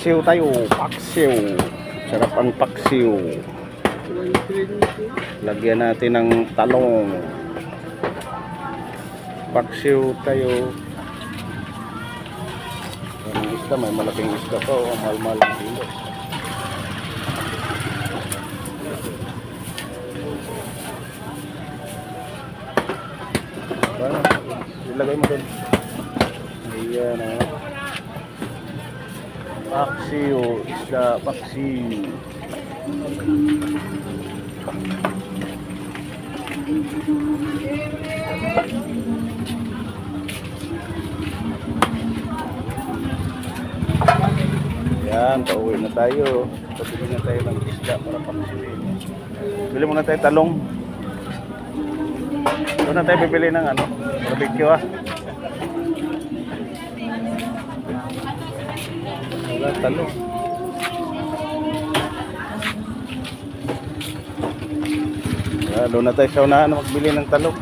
Paksiw tayo, paksiw. Sarap ang paksiw. Lagyan natin ng talong. Paksiw tayo. Ang isda, may malaking isda pa. Oh, mahal-mahal ang. Ano? Ilagay mo doon. Ayan ah. Paksiw, isda, paksiw. Yan, pauwi na tayo. Pabili na tayo ng isda para paksiwin. Bili muna tayo talong. Doon na tayo bibili ng ano, barbecue ah. Wala talong. Ah, doon na tayo sa unahan magbili ng talong.